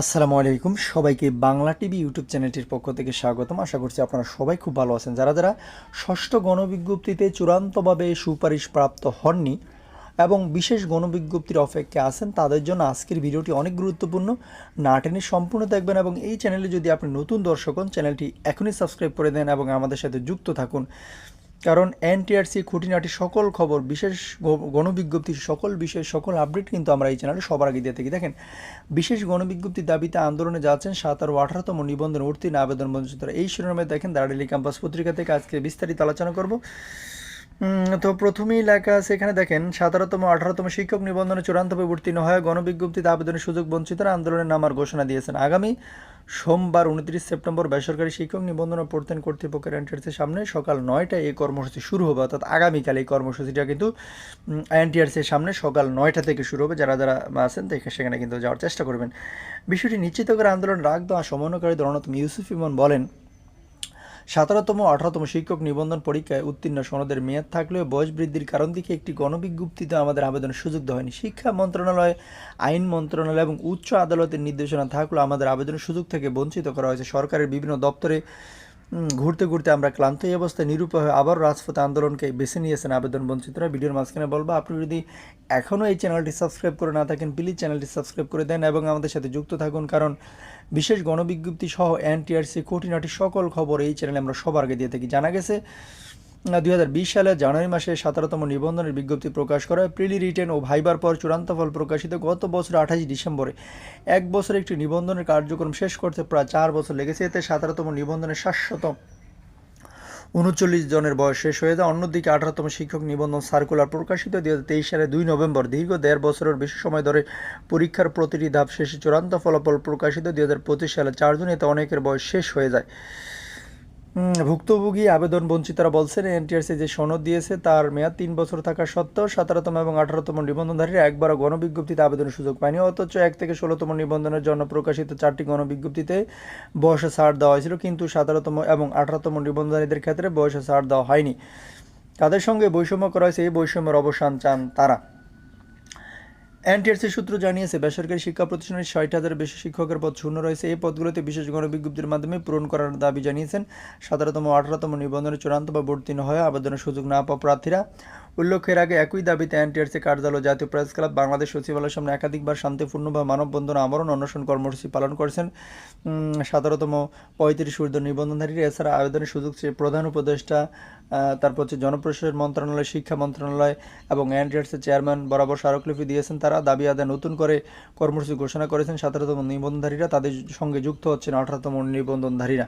আসসালামু আলাইকুম। সবাইকে বাংলা টিভি ইউটিউব চ্যানেলটির পক্ষ থেকে স্বাগতম। আশা করছি আপনারা সবাই খুব ভালো আছেন। যারা যারা ষষ্ঠ গণবিজ্ঞপ্তিতে চূড়ান্তভাবে সুপারিশ প্রাপ্ত হননি এবং বিশেষ গণবিজ্ঞপ্তির অপেক্ষা আছেন, তাদের জন্য আজকের ভিডিওটি অনেক গুরুত্বপূর্ণ। না টেনে সম্পূর্ণ দেখবেন এবং এই চ্যানেলে যদি আপনি নতুন দর্শক হন, চ্যানেলটি এখনই সাবস্ক্রাইব করে দেন এবং আমাদের সাথে যুক্ত থাকুন। কারণ এনটিআরসি খুঁটিনাটি সকল খবর, বিশেষ গণবিজ্ঞপ্তি, সকল বিষয়ে সকল আপডেট কিন্তু আমরা এই চ্যানেলে সবার আগে দিয়ে থাকি। দেখেন, বিশেষ গণবিজ্ঞপ্তি দাবিতে আন্দোলনে যাচ্ছেন সাতারো আঠারোতম নিবন্ধন উত্তীর্ণ আবেদন বঞ্চিতরা এই শিরোনামে দেখেন দাঁড়ালি ক্যাম্পাস পত্রিকা থেকে আজকে বিস্তারিত আলোচনা করব। তো প্রথমেই লেখা আছে এখানে দেখেন, সতেরোতম, আঠারোতম শিক্ষক নিবন্ধনে চূড়ান্তভাবে উত্তীর্ণ হয় গণবিজ্ঞপ্তিতে আবেদনের সুযোগ বঞ্চিতরা আন্দোলনের নামার ঘোষণা দিয়েছেন। আগামী সোমবার উনত্রিশ সেপ্টেম্বর বেসরকারি শিক্ষক নিবন্ধন প্রত্যয়ন কর্তৃপক্ষের এনটিআরসির সামনে সকাল নয়টায় এই কর্মসূচি শুরু হবে। অর্থাৎ আগামীকাল এই কর্মসূচিটা কিন্তু এনটিআরসির সামনে সকাল নয়টা থেকে শুরু হবে। যারা যারা আছেন সেখানে কিন্তু যাওয়ার চেষ্টা করবেন। বিষয়টি নিশ্চিত করে আন্দোলন দেওয়া সমন্বয়কারী দলনত ইউসুফ ইমন বলেন সতেরোতম আঠারোতম শিক্ষক নিবন্ধন পরীক্ষায় উত্তীর্ণ সনদের মেয়াদ থাকলেও বয়স বৃদ্ধির কারণ দিকে একটি গণবিজ্ঞপ্তিতে আমাদের আবেদনের সুযোগ দেওয়া হয়নি শিক্ষা মন্ত্রণালয়, আইন মন্ত্রণালয় এবং উচ্চ আদালতের নির্দেশনা থাকলেও আমাদের আবেদনের সুযোগ থেকে বঞ্চিত করা হয়েছে। সরকারের বিভিন্ন দপ্তরে ঘুরতে ঘুরতে আমরা ক্লান্ত এই অবস্থায় নিরুপায় হয়ে আবার রাজপথ আন্দোলনকে বেছে নিয়েছেন আবেদন বঞ্চিতরা। ভিডিওর মাঝখানে বলব, আপনি যদি এখনও এই চ্যানেলটি সাবস্ক্রাইব করে না থাকেন, প্লিজ চ্যানেলটি সাবস্ক্রাইব করে দেন এবং আমাদের সাথে যুক্ত থাকুন। কারণ বিশেষ গণবিজ্ঞপ্তি সহ এনটিআরসি খুঁটিনাটি সকল খবর এই চ্যানেলে আমরা সবার আগে দিয়ে থাকি। জানা গেছে দুই হাজার বিশ সালে জানুয়ারি মাসে সতেরোতম নিবন্ধনের বিজ্ঞপ্তি প্রকাশ করা হয়। প্রিলি রিটেন ও ভাইবার পর চূড়ান্ত ফল প্রকাশিত গত বছর আঠাশ ডিসেম্বরে। এক বছর একটি নিবন্ধনের কার্যক্রম শেষ করতে প্রায় চার বছর লেগেছে। এতে সতেরোতম নিবন্ধনের শাশ্বত উনচল্লিশ জনের বয়স শেষ হয়ে যায়। অন্যদিকে আঠারোতম শিক্ষক নিবন্ধন সার্কুলার প্রকাশিত হাজার তেইশ সালে দুই নভেম্বর, দীর্ঘ দেড় বছরের বেশি সময় ধরে পরীক্ষার প্রতিটি ধাপ শেষে চূড়ান্ত ফলাফল প্রকাশিত। দুই হাজার পঁচিশ সালে চারজন এতে অনেকের বয়স শেষ হয়ে যায়। ভুক্তভোগী আবেদন বঞ্চিতরা বলছেন, এনটিআরসি যে সনদ দিয়েছে তার মেয়াদ তিন বছর থাকা সত্ত্বেও সতেরোতম এবং আঠারোতম নিবন্ধনধারীরা একবারও গণবিজ্ঞপ্তিতে আবেদনের সুযোগ পায়নি। অথচ এক থেকে ষোলোতম নিবন্ধনের জন্য প্রকাশিত চারটি গণবিজ্ঞপ্তিতে বয়সে ছাড় দেওয়া হয়েছিল, কিন্তু সতেরোতম এবং আঠারোতম নিবন্ধনধারীদের ক্ষেত্রে বয়সে ছাড় দেওয়া হয়নি। তাদের সঙ্গে বৈষম্য করা হয়েছে, এই বৈষম্যের অবসান চান তারা। এনটিআরসি সূত্র জানিয়েছে, বেসরকারি শিক্ষা প্রতিষ্ঠানের ষাট হাজার বেশি শিক্ষকের পদ শূন্য রয়েছে। এই পদগুলোতে বিশেষ গণবিজ্ঞপ্তির মাধ্যমে পূরণ করার দাবি জানিয়েছেন সতেরোতম আঠারোতম নিবন্ধনের চূড়ান্ত বা ভর্তি হয়ে আবেদনের সুযোগ না পাওয়া প্রার্থীরা। উল্লেখের আগে একই দাবিতে এনটিআরসি কার্যালয় জাতীয় প্রেস ক্লাব বাংলাদেশ সচিবালয়ের সামনে একাধিকবার শান্তিপূর্ণ বা মানববন্ধন আমরণ অনশন কর্মসূচি পালন করেছেন সতেরোতম পঁয়ত্রিশ ঊর্ধ্ব নিবন্ধনধারীরা। এছাড়া আবেদনের সুযোগ চেয়ে প্রধান উপদেষ্টা তারপর হচ্ছে জনপ্রশাসন মন্ত্রণালয়, শিক্ষা মন্ত্রণালয় এবং এনটিআরসি চেয়ারম্যান বরাবর স্মারকলিপি দিয়েছেন তারা। দাবি আদায় নতুন করে কর্মসূচি ঘোষণা করেছেন সতেরোতম নিবন্ধনধারীরা, তাদের সঙ্গে যুক্ত হচ্ছেন আঠারোতম নিবন্ধনধারীরা।